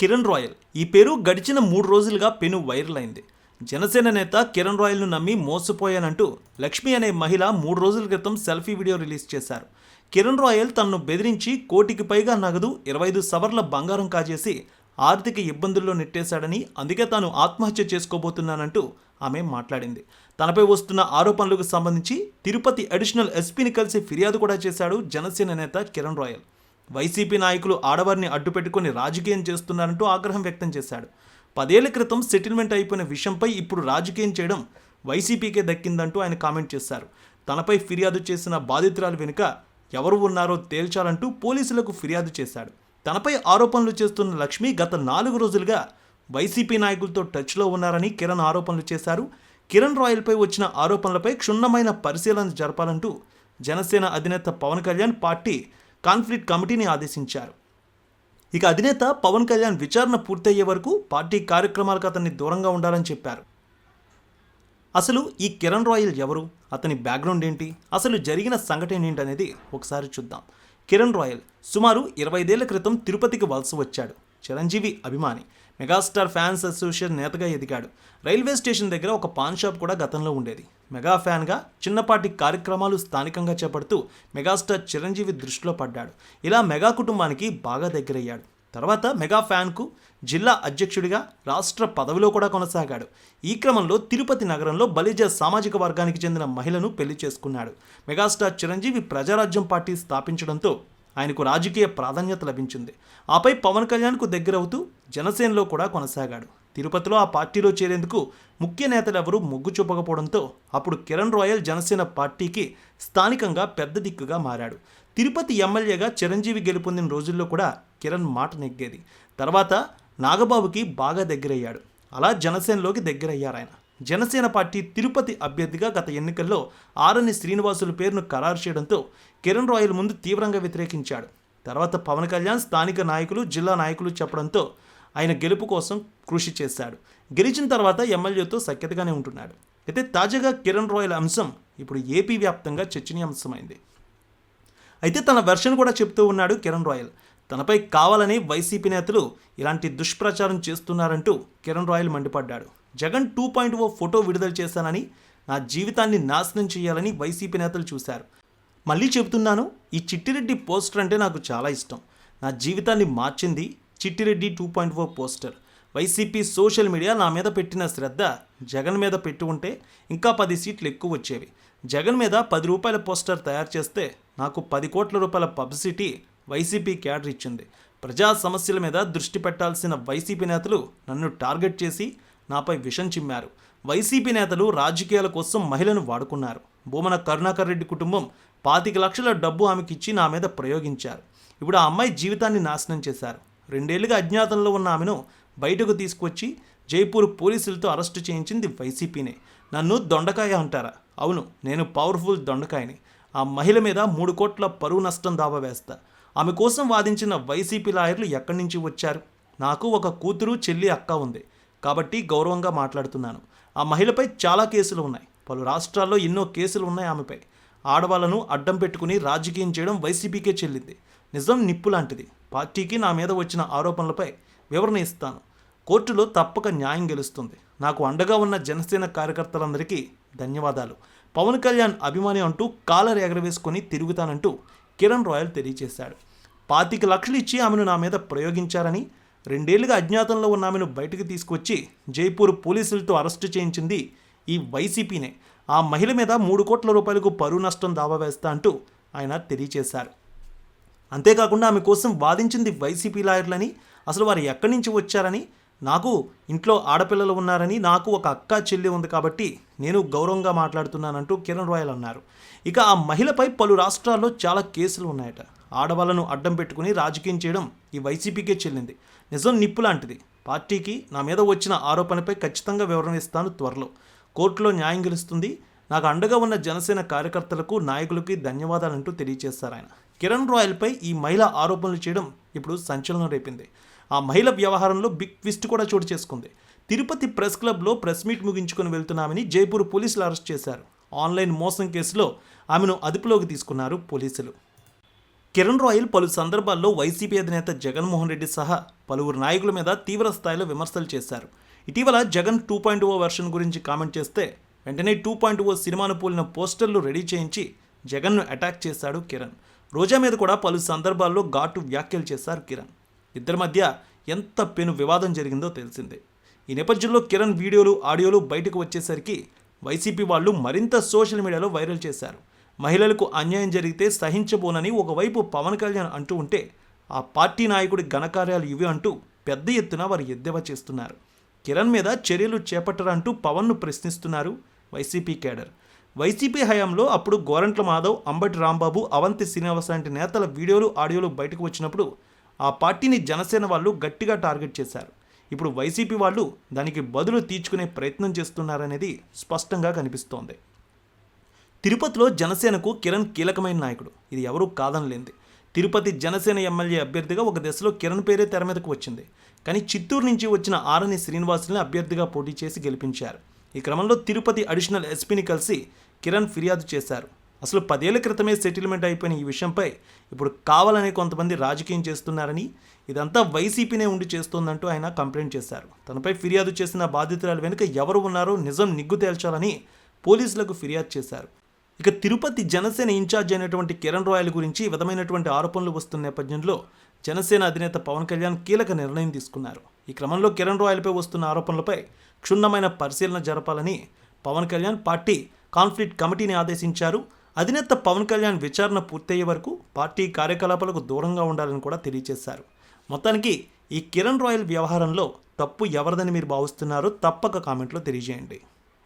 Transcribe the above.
Kiran royal. ఈ పేరు గడిచిన మూడు రోజులుగా పెను వైరల్ అయింది జనసేన నేత కిరణ్ రాయల్ను నమ్మి మోసపోయానంటూ లక్ష్మి అనే మహిళ మూడు రోజుల క్రితం సెల్ఫీ వీడియో రిలీజ్ చేశారు. కిరణ్ రాయల్ తనను బెదిరించి కోటికి పైగా నగదు ఇరవై ఐదు సవర్ల బంగారం కాజేసి ఆర్థిక ఇబ్బందుల్లో నెట్టేశాడని అందుకే తాను ఆత్మహత్య చేసుకోబోతున్నానంటూ ఆమె మాట్లాడింది. తనపై వస్తున్న ఆరోపణలకు సంబంధించి తిరుపతి అడిషనల్ ఎస్పీని కలిసి ఫిర్యాదు కూడా చేశాడు జనసేన నేత కిరణ్ రాయల్. వైసీపీ నాయకులు ఆడవారిని అడ్డుపెట్టుకుని రాజకీయం చేస్తున్నారంటూ ఆగ్రహం వ్యక్తం చేశాడు. పదేళ్ళ క్రితం సెటిల్మెంట్ అయిపోయిన విషయంపై ఇప్పుడు రాజకీయం చేయడం వైసీపీకే దక్కిందంటూ ఆయన కామెంట్ చేశారు. తనపై ఫిర్యాదు చేసిన బాధితురాలు వెనుక ఎవరు ఉన్నారో తేల్చాలంటూ పోలీసులకు ఫిర్యాదు చేశాడు. తనపై ఆరోపణలు చేస్తున్న లక్ష్మి గత నాలుగు రోజులుగా వైసీపీ నాయకులతో టచ్లో ఉన్నారని కిరణ్ ఆరోపణలు చేశారు. కిరణ్ రాయల్పై వచ్చిన ఆరోపణలపై క్షుణ్ణమైన పరిశీలన జరపాలంటూ జనసేన అధినేత పవన్ కళ్యాణ్ పార్టీ కాన్ఫ్లిక్ట్ కమిటీని ఆదేశించారు. ఇక అధినేత పవన్ కళ్యాణ్ విచారణ పూర్తయ్యే వరకు పార్టీ కార్యక్రమాలకు అతన్ని దూరంగా ఉండాలని చెప్పారు. అసలు ఈ కిరణ్ రాయల్ ఎవరు? అతని బ్యాక్గ్రౌండ్ ఏంటి? అసలు జరిగిన సంఘటన ఏంటి అనేది ఒకసారి చూద్దాం. కిరణ్ రాయల్ సుమారు ఇరవై ఐదేళ్ళ క్రితం తిరుపతికి వలస వచ్చాడు. చిరంజీవి అభిమాని. మెగాస్టార్ ఫ్యాన్స్ అసోసియేషన్ నేతగా ఎదిగాడు. రైల్వే స్టేషన్ దగ్గర ఒక పాన్ షాప్ కూడా గతంలో ఉండేది. మెగా ఫ్యాన్గా చిన్నపాటి కార్యక్రమాలు స్థానికంగా చేపడుతూ మెగాస్టార్ చిరంజీవి దృష్టిలో పడ్డాడు. ఇలా మెగా కుటుంబానికి బాగా దగ్గరయ్యాడు. తర్వాత మెగా ఫ్యాన్కు జిల్లా అధ్యక్షుడిగా రాష్ట్ర పదవిలో కూడా కొనసాగాడు. ఈ క్రమంలో తిరుపతి నగరంలో బలిజ సామాజిక వర్గానికి చెందిన మహిళను పెళ్ళి చేసుకున్నాడు. మెగాస్టార్ చిరంజీవి ప్రజారాజ్యం పార్టీ స్థాపించడంతో ఆయనకు రాజకీయ ప్రాధాన్యత లభించింది. ఆపై పవన్ కళ్యాణ్కు దగ్గరవుతూ జనసేనలో కూడా కొనసాగాడు. తిరుపతిలో ఆ పార్టీలో చేరేందుకు ముఖ్య నేతలు ఎవరూ మొగ్గు చూపకపోవడంతో అప్పుడు కిరణ్ రాయల్ జనసేన పార్టీకి స్థానికంగా పెద్ద దిక్కుగా మారాడు. తిరుపతి ఎమ్మెల్యేగా చిరంజీవి గెలుపొందిన రోజుల్లో కూడా కిరణ్ మాట నెగ్గేది. తర్వాత నాగబాబుకి బాగా దగ్గరయ్యాడు. అలా జనసేనలోకి దగ్గరయ్యారు ఆయన జనసేన పార్టీ తిరుపతి అభ్యర్థిగా గత ఎన్నికల్లో ఆరని శ్రీనివాసుల పేరును ఖరారు చేయడంతో కిరణ్ రాయల్ ముందు తీవ్రంగా వ్యతిరేకించాడు. తర్వాత పవన్ కళ్యాణ్ స్థానిక నాయకులు జిల్లా నాయకులు చెప్పడంతో ఆయన గెలుపు కోసం కృషి చేశాడు. గెలిచిన తర్వాత ఎమ్మెల్యేతో సఖ్యతగానే ఉంటున్నాడు. అయితే తాజాగా కిరణ్ రాయల్ అంశం ఇప్పుడు ఏపీ వ్యాప్తంగా చర్చనీయాంశమైంది. అయితే తన వెర్షన్ కూడా చెప్తూ ఉన్నాడు కిరణ్ రాయల్. తనపై కావాలని వైసీపీ నేతలు ఇలాంటి దుష్ప్రచారం చేస్తున్నారంటూ Kiran Royal మండిపడ్డాడు. Jagan two point O photo విడుదల చేశానని నా జీవితాన్ని నాశనం చేయాలని వైసీపీ నేతలు చూశారు. మళ్ళీ చెబుతున్నాను ఈ చిట్టిరెడ్డి పోస్టర్ అంటే నాకు చాలా ఇష్టం. నా జీవితాన్ని మార్చింది Chittireddy two point O poster. YCP social media నా మీద పెట్టిన శ్రద్ధ జగన్ మీద పెట్టి ఉంటే ఇంకా పది సీట్లు ఎక్కువ వచ్చేవి. జగన్ మీద పది రూపాయల పోస్టర్ తయారు చేస్తే నాకు పది కోట్ల రూపాయల పబ్లిసిటీ వైసీపీ క్యాడర్ ఇచ్చింది. ప్రజా సమస్యల మీద దృష్టి పెట్టాల్సిన వైసీపీ నేతలు నన్ను టార్గెట్ చేసి నాపై విషం చిమ్మారు. వైసీపీ నేతలు రాజకీయాల కోసం మహిళను వాడుకున్నారు. భూమన కరుణాకర్ రెడ్డి కుటుంబం పాతిక లక్షల డబ్బు ఆమెకిచ్చి నా మీద ప్రయోగించారు. ఇప్పుడు ఆ అమ్మాయి జీవితాన్ని నాశనం చేశారు. రెండేళ్ళుగా అజ్ఞాతంలో ఉన్న ఆమెను బయటకు తీసుకొచ్చి జైపూర్ పోలీసులతో అరెస్టు చేయించింది వైసీపీనే. నన్ను దొండకాయ అంటారా? అవును నేను పవర్ఫుల్ దొండకాయని. ఆ మహిళ మీద మూడు కోట్ల పరువు నష్టం దావా వేస్తా. ఆమె కోసం వాదించిన వైసీపీ లాయర్లు ఎక్కడి నుంచి వచ్చారు? నాకు ఒక కూతురు చెల్లి అక్క ఉంది. కాబట్టి గౌరవంగా మాట్లాడుతున్నాను. ఆ మహిళపై చాలా కేసులు ఉన్నాయి. పలు రాష్ట్రాల్లో ఎన్నో కేసులు ఉన్నాయి ఆమెపై. ఆడవాళ్ళను అడ్డం పెట్టుకుని రాజకీయం చేయడం వైసీపీకే చెల్లింది. నిజం నిప్పు లాంటిది. పార్టీకి నా మీద వచ్చిన ఆరోపణలపై వివరణ ఇస్తాను. కోర్టులో తప్పక న్యాయం గెలుస్తుంది. నాకు అండగా ఉన్న జనసేన కార్యకర్తలందరికీ ధన్యవాదాలు. పవన్ కళ్యాణ్ అభిమాని అంటూ కాలర్ ఎగరవేసుకొని తిరుగుతానంటూ కిరణ్ రాయల్ తెలియజేశాడు. పాతిక లక్షలు ఇచ్చి ఆమెను నా మీద ప్రయోగించారని రెండేళ్ళుగా అజ్ఞాతంలో ఉన్న ఆమెను బయటకు తీసుకొచ్చి జైపూర్ పోలీసులతో అరెస్టు చేయించింది ఈ వైసీపీనే. ఆ మహిళ మీద మూడు కోట్ల రూపాయలకు పరువు నష్టం దావా వేస్తా అంటూ ఆయన తెలియచేశారు. అంతేకాకుండా ఆమె కోసం వాదించింది వైసీపీ లాయర్లని అసలు వారు ఎక్కడి నుంచి వచ్చారని నాకు ఇంట్లో ఆడపిల్లలు ఉన్నారని నాకు ఒక అక్క చెల్లి ఉంది కాబట్టి నేను గౌరవంగా మాట్లాడుతున్నానంటూ కిరణ్ రాయల్ అన్నారు. ఇక ఆ మహిళపై పలు రాష్ట్రాల్లో చాలా కేసులు ఉన్నాయట. ఆడవాళ్ళను అడ్డం పెట్టుకుని రాజకీయం చేయడం ఈ వైసీపీకే చెల్లింది. నిజం నిప్పు లాంటిది. పార్టీకి నా మీద వచ్చిన ఆరోపణపై ఖచ్చితంగా వివరణ ఇస్తాను త్వరలో. కోర్టులో న్యాయం గెలుస్తుంది. నాకు అండగా ఉన్న జనసేన కార్యకర్తలకు నాయకులకి ధన్యవాదాలంటూ తెలియజేశారు ఆయన. కిరణ్ రాయల్పై ఈ మహిళ ఆరోపణలు చేయడం ఇప్పుడు సంచలనం రేపింది. ఆ మహిళ వ్యవహారంలో బిగ్ ట్విస్ట్ కూడా చోటు చేసుకుంది. తిరుపతి ప్రెస్ క్లబ్లో ప్రెస్ మీట్ ముగించుకొని వెళ్తున్నామని జైపూర్ పోలీసులు అరెస్ట్ చేశారు. ఆన్లైన్ మోసం కేసులో ఆమెను అదుపులోకి తీసుకున్నారు పోలీసులు. కిరణ్ రాయల్ పలు సందర్భాల్లో వైసీపీ అధినేత జగన్మోహన్ రెడ్డి సహా పలువురు నాయకుల మీద తీవ్ర స్థాయిలో విమర్శలు చేశారు. ఇటీవల Jagan two point O version గురించి కామెంట్ చేస్తే వెంటనే టూ పాయింట్ ఓ సినిమాను పోలిన పోస్టర్లు రెడీ చేయించి జగన్ను అటాక్ చేశాడు కిరణ్. రోజా మీద కూడా పలు సందర్భాల్లో ఘాటు వ్యాఖ్యలు చేశారు కిరణ్. ఇద్దరి మధ్య ఎంత పెను వివాదం జరిగిందో తెలిసిందే. ఈ నేపథ్యంలో కిరణ్ వీడియోలు ఆడియోలు బయటకు వచ్చేసరికి వైసీపీ వాళ్ళు మరింత సోషల్ మీడియాలో వైరల్ చేశారు. మహిళలకు అన్యాయం జరిగితే సహించబోనని ఒకవైపు పవన్ కళ్యాణ్ అంటూ ఉంటే ఆ పార్టీ నాయకుడి ఘనకార్యాలు ఇవి అంటూ పెద్ద ఎత్తున వారు ఎద్దేవా చేస్తున్నారు. కిరణ్ మీద చర్యలు చేపట్టరంటూ పవన్ను ప్రశ్నిస్తున్నారు వైసీపీ కేడర్. వైసీపీ హయాంలో అప్పుడు గోరంట్ల మాధవ్ అంబటి రాంబాబు అవంతి శ్రీనివాస్ లాంటి నేతల వీడియోలు ఆడియోలు బయటకు వచ్చినప్పుడు ఆ పార్టీని జనసేన వాళ్ళు గట్టిగా టార్గెట్ చేశారు. ఇప్పుడు వైసీపీ వాళ్ళు దానికి బదులు తీర్చుకునే ప్రయత్నం చేస్తున్నారనేది స్పష్టంగా కనిపిస్తోంది. తిరుపతిలో జనసేనకు కిరణ్ కీలకమైన నాయకుడు. ఇది ఎవరూ కాదనలేంది తిరుపతి జనసేన ఎమ్మెల్యే అభ్యర్థిగా ఒక దశలో కిరణ్ పేరే తెర మీదకు వచ్చింది. కానీ చిత్తూరు నుంచి వచ్చిన ఆరని శ్రీనివాసుని అభ్యర్థిగా పోటీ చేసి గెలిపించారు. ఈ క్రమంలో తిరుపతి అడిషనల్ ఎస్పీని కలిసి కిరణ్ ఫిర్యాదు చేశారు. అసలు పదేళ్ళ క్రితమే సెటిల్మెంట్ అయిపోయిన ఈ విషయంపై ఇప్పుడు కావాలనే కొంతమంది రాజకీయం చేస్తున్నారని ఇదంతా వైసీపీనే ఉండి చేస్తోందంటూ ఆయన కంప్లైంట్ చేశారు. తనపై ఫిర్యాదు చేసిన బాధితురాలు వెనుక ఎవరు ఉన్నారో నిజం నిగ్గు తేల్చాలని పోలీసులకు ఫిర్యాదు చేశారు. ఇక తిరుపతి జనసేన ఇన్ఛార్జ్ అయినటువంటి కిరణ్ రాయల్ గురించి ఈ విధమైనటువంటి ఆరోపణలు వస్తున్న నేపథ్యంలో జనసేన అధినేత పవన్ కళ్యాణ్ కీలక నిర్ణయం తీసుకున్నారు. ఈ క్రమంలో కిరణ్ రాయల్పై వస్తున్న ఆరోపణలపై క్షుణ్ణమైన పరిశీలన జరపాలని పవన్ కళ్యాణ్ పార్టీ కాన్ఫ్లిక్ట్ కమిటీని ఆదేశించారు. అధినేత పవన్ కళ్యాణ్ విచారణ పూర్తయ్యే వరకు పార్టీ కార్యకలాపాలకు దూరంగా ఉండాలని కూడా తెలియజేశారు. మొత్తానికి ఈ కిరణ్ రాయల్ వ్యవహారంలో తప్పు ఎవరిదని మీరు భావిస్తున్నారో తప్పక కామెంట్లో తెలియజేయండి.